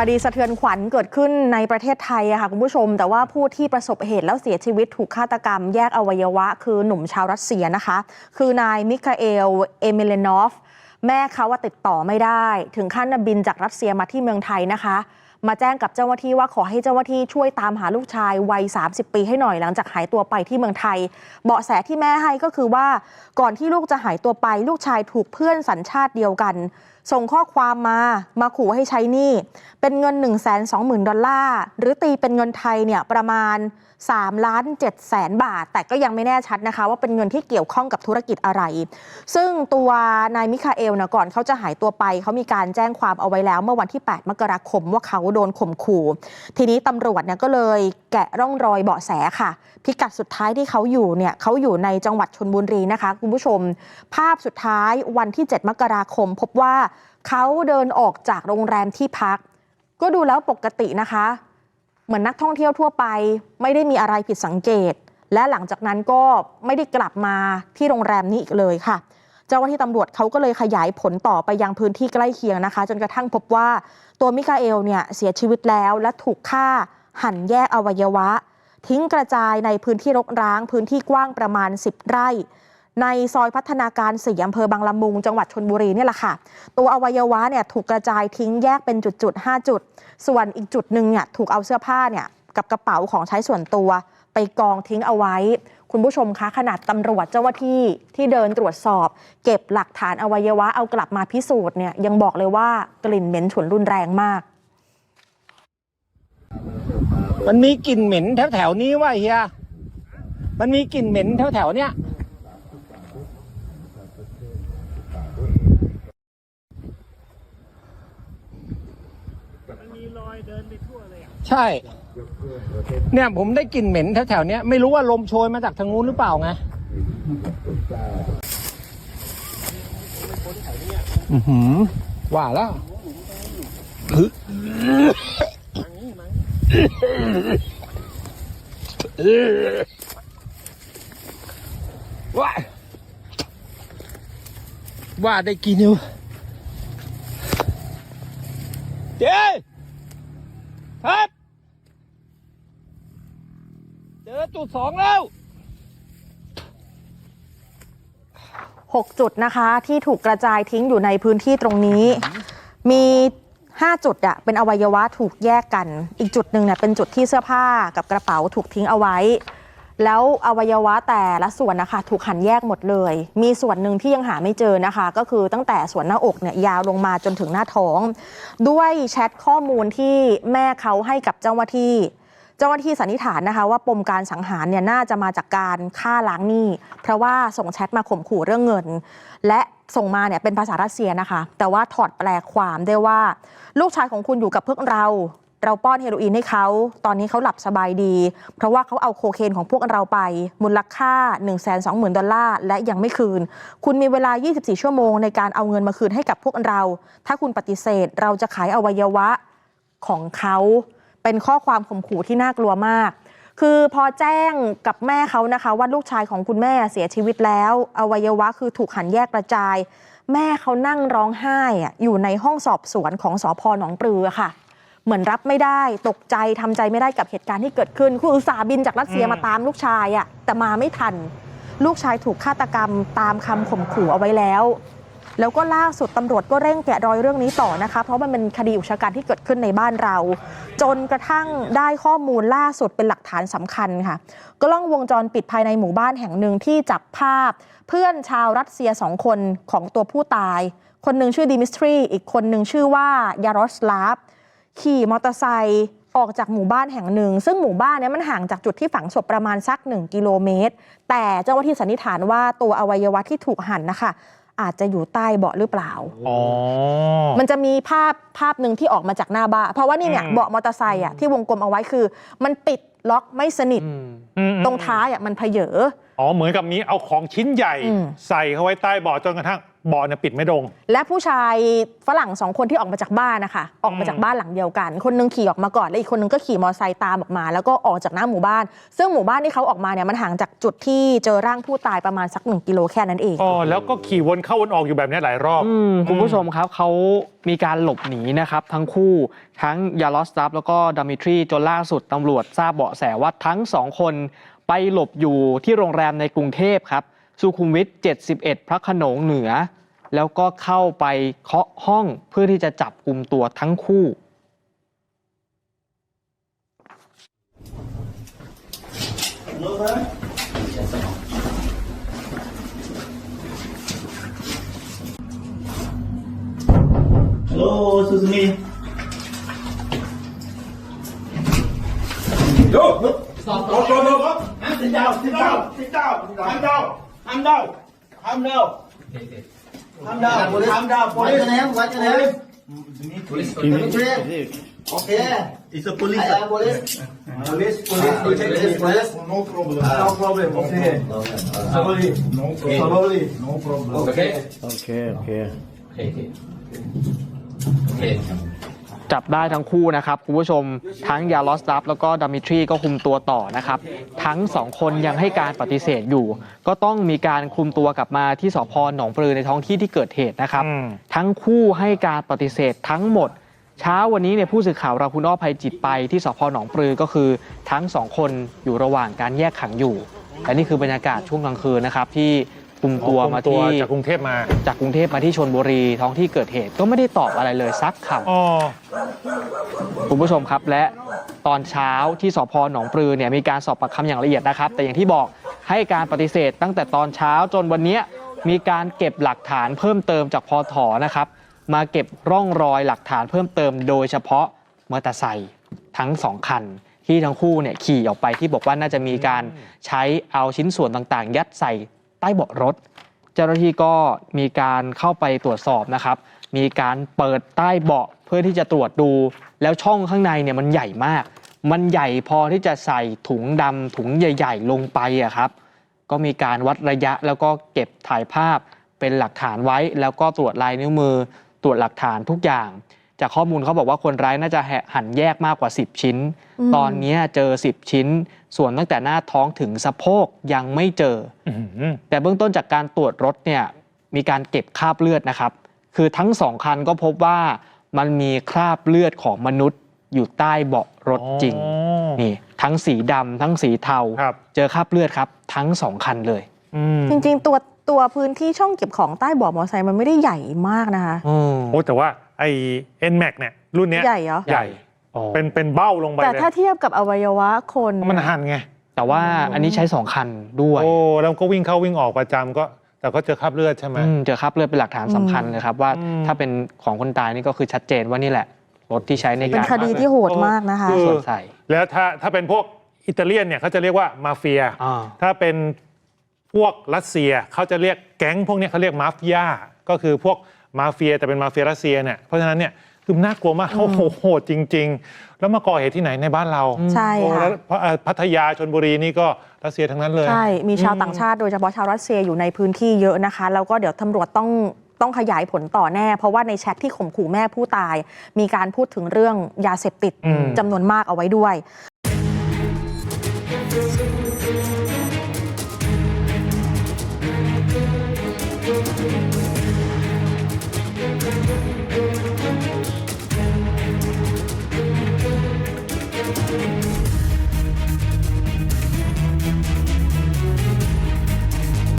คดีสะเทือนขวัญเกิดขึ้นในประเทศไทยค่ะคุณผู้ชม แต่ว่าผู้ที่ประสบเหตุแล้วเสียชีวิตถูกฆาตกรรมแยกอวัยวะ คือหนุ่มชาวรัสเซียนะคะ คือนายมิคาเอล เอเมเลนอฟ แม่เขาว่าติดต่อไม่ได้ ถึงขั้นบินจากรัสเซียมาที่เมืองไทยนะคะ มาแจ้งกับเจ้าหน้าที่ว่าขอให้เจ้าหน้าที่ช่วยตามหาลูกชายวัย 30 ปีให้หน่อยหลังจากหายตัวไปที่เมืองไทย เบาะแสที่แม่ให้ก็คือว่าก่อนที่ลูกจะหายตัวไป ลูกชายถูกเพื่อนสัญชาติเดียวกัน ส่งข้อความมามาขู่ให้ใช้หนี้ เป็นเงิน 1 2 0 0 0 0 ดอลลาร์ หรือตีเป็นเงินไทยเนี่ยประมาณ3ล้าน7แสนบาท แต่ก็ยังไม่แน่ชัดนะคะ ว่าเป็นเงินที่เกี่ยวข้องกับธุรกิจอะไร ซึ่งตัวนายมิคาเอลนะก่อนเขาจะหายตัวไป เขามีการแจ้งความเอาไว้แล้ว เมื่อวันที่ 8 มกราคมว่าเขาโดนข่มขู่ ทีนี้ตำรวจเนี่ยก็เลยแกะร่องรอยเบาะแสค่ะ พิกัดสุดท้ายที่เขาอยู่เนี่ยเขาอยู่ในจังหวัดชนบุรีนะคะ คุณผู้ชม ภาพสุดท้ายวันที่ 7 มกราคม พบว่าเขาเดินออกจากโรงแรมที่พัก ก็ดูแล้วปกตินะคะ เหมือนนักท่องเที่ยวทั่วไป ไม่ได้มีอะไรผิดสังเกต และหลังจากนั้นก็ไม่ได้กลับมาที่โรงแรมนี้อีกเลยค่ะ เจ้าหน้าที่ตำรวจเขาก็เลยขยายผลต่อไปยังพื้นที่ใกล้เคียงนะคะ จนกระทั่งพบว่าตัวมิคาเอลเนี่ยเสียชีวิตแล้วและถูกฆ่าหั่นแยกอวัยวะ ทิ้งกระจายในพื้นที่รกร้าง พื้นที่กว้างประมาณ 10 ไร่ ในซอยพัฒนาการสี่อำเภอบางละมุง จังหวัดชนบุรีเนี่ยแหละค่ะ ตัวอวัยวะเนี่ยถูกกระจายทิ้งแยกเป็นจุดๆ5จุด ส่วนอีกจุดหนึ่งเนี่ยถูกเอาเสื้อผ้าเนี่ยกับกระเป๋าของใช้ส่วนตัวไปกองทิ้งเอาไว้ คุณผู้ชมคะขนาดตำรวจเจ้าหน้าที่ที่เดินตรวจสอบ เก็บหลักฐานอวัยวะเอากลับมาพิสูจน์เนี่ยยังบอกเลยว่ากลิ่นเหม็นฉุนรุนแรงมาก มันมีกลิ่นเหม็นแถวๆนี้ว่าเฮีย มันมีกลิ่นเหม็นแถวแถวๆเนี้ย มันมีร อยเดินไปทั่วเลยอะใช่ เนี่ยผมได้กลิ่นเหม็นแถวๆเนี้ยไม่รู้ว่าลมโชยมาจากทางนู้นหรือเปล่าไงอือหือว่าแล้วว่าว่าได้กินอยู่เจ๊ครับ เจอจุดสองแล้ว6จุดนะคะที่ถูกกระจายทิ้งอยู่ในพื้นที่ตรงนี้ มี5จุดอะเป็นอวัยวะถูกแยกกัน อีกจุดหนึ่งเนี่ยเป็นจุดที่เสื้อผ้ากับกระเป๋าถูกทิ้งเอาไว้ แล้วอวัยวะแต่ละส่วนนะคะ ถูกหั่นแยกหมดเลย มีส่วนหนึ่งที่ยังหาไม่เจอนะคะ ก็คือตั้งแต่ส่วนหน้าอกเนี่ยยาวลงมาจนถึงหน้าท้อง ด้วยแชทข้อมูลที่แม่เขาให้กับเจ้าหน้าที่ เจ้าหน้าที่สันนิษฐานนะคะว่าปมการสังหารเนี่ยน่าจะมาจากการฆ่าล้างหนี้ เพราะว่าส่งแชทมาข่มขู่เรื่องเงิน และส่งมาเนี่ยเป็นภาษารัสเซียนะคะ แต่ว่าถอดแปลความได้ว่า ลูกชายของคุณอยู่กับพวกเรา เราป้อนเฮโรอีนให้เขา ตอนนี้เขาหลับสบายดี เพราะว่าเขาเอาโคเคนของพวกเราไป มูลค่า 1 2 0 0 0 0 ดอลลาร์ และยังไม่คืน คุณมีเวลา 24 ชั่วโมงในการเอาเงินมาคืนให้กับพวกเรา ถ้าคุณปฏิเสธเราจะขายอวัยวะของเขา เป็นข้อความข่มขู่ที่น่ากลัวมาก คือพอแจ้งกับแม่เขานะคะว่าลูกชายของคุณแม่เสียชีวิตแล้ว อวัยวะคือถูกหันแยกกระจาย แม่เขานั่งร้องไห้อะอยู่ในห้องสอบสวนของสอพหนองปลือค่ะ เหมือนรับไม่ได้ตกใจทำใจไม่ได้กับเหตุการณ์ที่เกิดขึ้นคืออุตสาบินจากรัสเซียมาตามลูกชายอะแต่มาไม่ทัน ลูกชายถูกฆาตกรรมตามคำข่มขู่เอาไว้แล้ว แล้วก็ล่าสุดตำรวจก็เร่งแกะรอยเรื่องนี้ต่อนะคะ เพราะมันเป็นคดีอุกชะกันที่เกิดขึ้นในบ้านเรา จนกระทั่งได้ข้อมูลล่าสุดเป็นหลักฐานสำคัญค่ะกล้องวงจรปิดภายในหมู่บ้านแห่งหนึ่งที่จับภาพ เพื่อนชาวรัสเซียสองคนของตัวผู้ตาย คนหนึ่งชื่อดิมิสทรีอีกคนหนึ่งชื่อว่ายารอสลาฟขี่มอเตอร์ไซค์ออกจากหมู่บ้านแห่งหนึ่ง ซึ่งหมู่บ้านนี้มันห่างจากจุดที่ฝังศพประมาณสัก 1 กิโลเมตร แต่เจ้าหน้าที่สันนิษฐานว่าตัวอวัยวะที่ถูกหั่นนะคะ อาจจะอยู่ใต้เบาะหรือเปล่า อ๋อ มันจะมีภาพภาพหนึ่งที่ออกมาจากหน้าบ้านเพราะว่านี่เนี่ยอืม เบาะมอเตอร์ไซค์อะที่วงกลมเอาไว้คือ มันปิดล็อกไม่สนิท อืมตรงท้ายอะมันเพเยอ อ๋อเหมือนกับมีเอาของชิ้นใหญ่ อืม ใส่เข้าไว้ใต้เบาะจนกระทั่งเบาะเนี่ยปิดไม่ลง และผู้ชายฝรั่งสองคนที่ออกมาจากบ้านนะคะ ออกมาจากบ้านหลังเดียวกัน คนหนึงขี่ออกมาก่อน และอีกคนหนึงก็ขี่มอเตอร์ไซค์ตามออกมา แล้วก็ออกจากหน้าหมู่บ้าน ซึ่งหมู่บ้านที่เขาออกมาเนี่ยมันห่างจากจุดที่เจอร่างผู้ตายประมาณสักหนึ่งกิโลแค่นั้นเอง อ๋อแล้วก็ขี่วนเข้าวนออกอยู่แบบนี้หลายรอบ อืมคุณผู้ชมครับเขามีการหลบหนีนะครับ ทั้งคู่ทั้งยาลอสตัฟแล้วก็ดามิทรีจนล่าสุดตำรวจทราบเบาะแสว่าทั้งสองคน ไปหลบอยู่ที่โรงแรมในกรุงเทพครับ สุขุมวิท 71 พระโขนงเหนือ แล้วก็เข้าไปเคาะห้องเพื่อที่จะจับกลุ่มตัวทั้งคู่ Hello, Suzumi. Go. Stop. Go, go, go, go. Sit down, sit down, sit down. Calm down, calm down, calm down. Calm down, calm down. What's your Police. name? What's your name? Police. Police. Okay. It's a police. I am police. Police, police, Ah, protect police, police. No problem. No problem. Okay. Slowly. No problem. Slowly. No problem. Okay. Okay, okay. Okay. Okay. จับได้ทั้งคู่นะครับคุณผู้ชมทั้งยาลอสดับแล้วก็ดามิทรีก็คุมตัวต่อนะครับ ทั้งสองคนยังให้การปฏิเสธอยู่ ก็ต้องมีการคุมตัวกลับมาที่สพหนองปลือในท้องที่ที่เกิดเหตุนะครับอืมทั้งคู่ให้การปฏิเสธทั้งหมด เช้าวันนี้เนี่ยผู้สื่อข่าวเราคุณอ้อภัยจิตไปที่สพหนองปลือก็คือ ทั้งสองคนอยู่ระหว่างการแยกขังอยู่และนี่คือบรรยากาศช่วงกลางคืนนะครับที่ คุมตัวมาตัวที่จากกรุงเทพมา จากกรุงเทพมาที่ชนบุรีท้องที่เกิดเหตุก็ไม่ได้ตอบอะไรเลยสักคำอ๋อคุณผู้ชมครับและตอนเช้าที่สพหนองปลือเนี่ยมีการสอบปากคำอย่างละเอียดนะครับ แต่อย่างที่บอกให้การปฏิเสธตั้งแต่ตอนเช้าจนวันเนี้ยมีการเก็บหลักฐานเพิ่มเติมจากพอถอนะครับ มาเก็บร่องรอยหลักฐานเพิ่มเติม โดยเฉพาะมอเตอร์ไซค์ทั้งสองคันที่ทั้งคู่เนี่ยขี่ออกไปที่บอกว่าน่าจะมีการใช้เอาชิ้นส่วนต่างๆ ยัดใส่ ใต้เบาะรถ เจ้าหน้าที่ก็มีการเข้าไปตรวจสอบนะครับ มีการเปิดใต้เบาะเพื่อที่จะตรวจดู แล้วช่องข้างในเนี่ยมันใหญ่มาก มันใหญ่พอที่จะใส่ถุงดำถุงใหญ่ ๆ ลงไปอะครับ ก็มีการวัดระยะแล้วก็เก็บถ่ายภาพเป็นหลักฐานไว้ แล้วก็ตรวจลายนิ้วมือ ตรวจหลักฐานทุกอย่าง จากข้อมูลเขาบอกว่าคนร้ายน่าจะหั่นแยกมากกว่า 10 ชิ้นอืมตอนนี้เจอ 10 ชิ้น ส่วนตั้งแต่หน้าท้องถึงสะโพกยังไม่เจออื้อหือแต่เบื้องต้นจากการตรวจรถเนี่ยมีการเก็บคราบเลือดนะครับ คือทั้งสองคันก็พบว่ามันมีคราบเลือดของมนุษย์อยู่ใต้เบาะรถจริงอ๋อนี่ทั้งสีดำทั้งสีเทาครับเจอคราบเลือดครับ ทั้งสองคันเลยอืมจริงๆตัวตัวพื้นที่ช่องเก็บของใต้เบาะมอเตอร์ไซค์มันไม่ได้ใหญ่มากนะคะอืมโอ้แต่ว่า ไอ้ NMAX เนี่ยรุ่นเนี้ยใหญ่เหรอ ใหญ่อ๋อเป็นเป็นเบ้าลงไปแต่เลยถ้าเทียบกับอวัยวะคนมันหันไง แต่ว่าอันนี้ใช้สองคันด้วยโอ้แล้วก็วิ่งเข้าวิ่งออกประจำก็ แต่ก็เจอคราบเลือดใช่ไหม อืมเจอคราบเลือดเป็นหลักฐานสำคัญเลยครับ ว่าอืม ถ้าเป็นของคนตายนี่ก็คือชัดเจนว่านี่แหละ รถที่ใช้ในเป็นการคดีที่โหดมากนะคะเออส่วนใส่แล้วถ้าถ้าเป็นพวกอิตาเลียนเนี่ยเขาจะเรียกว่ามาเฟีย อ่า ถ้าเป็นพวกรัสเซียเขาจะเรียกแก๊งพวกเนี้ยเขาเรียกมาฟิยาก็คือพวก มาเฟียแต่เป็นมาเฟียรัสเซียเนี่ยเพราะฉะนั้นเนี่ยคือน่ากลัวมากโอ้โหโหดจริง ๆ แล้วมาก่อเหตุที่ไหนในบ้านเราใช่โอ้ค่ะแล้วพเอ่อพัทยาชนบุรีนี่ก็รัสเซียทั้งนั้นเลย ใช่ มีชาวต่างชาติโดยเฉพาะชาวรัสเซียอยู่ในพื้นที่เยอะนะคะ แล้วก็เดี๋ยวตำรวจต้องต้องขยายผลต่อแน่ เพราะว่าในแชทที่ข่มขู่แม่ผู้ตาย มีการพูดถึงเรื่องยาเสพติดอืมจำนวนมากเอาไว้ด้วย